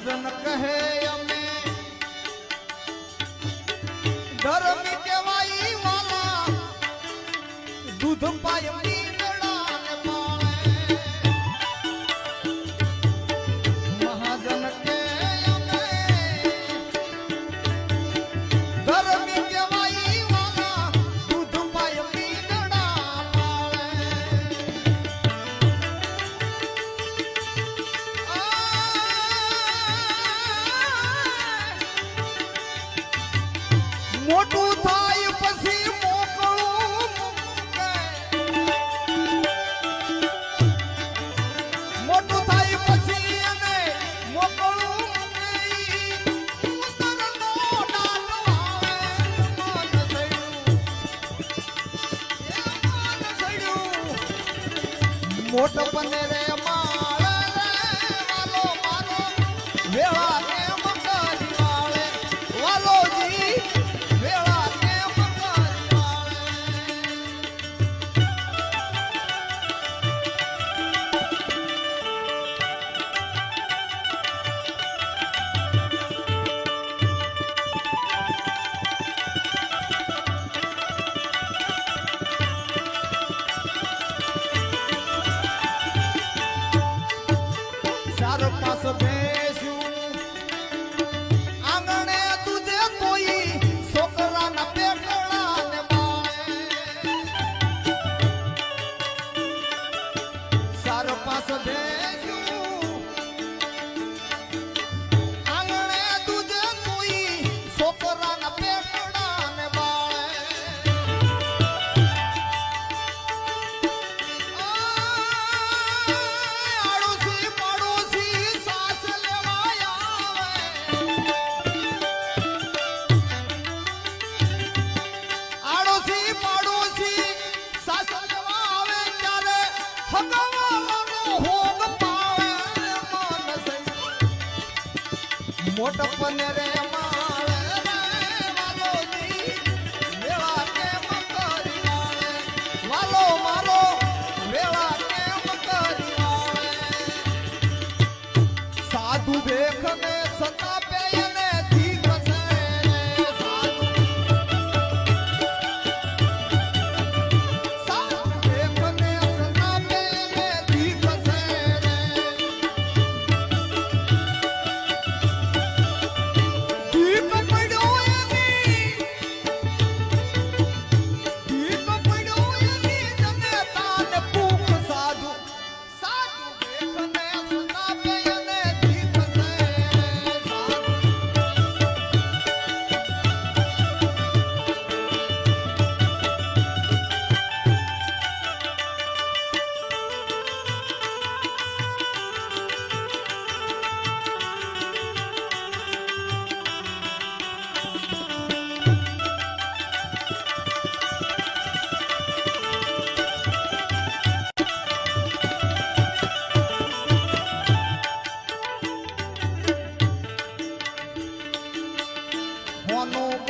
સજન કહે અમે ધર્મ કેવાય વાલા દૂધ પાય મોટો પણ चारों पास में મોટપ ને રે મા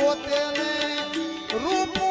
પોતેને રૂપ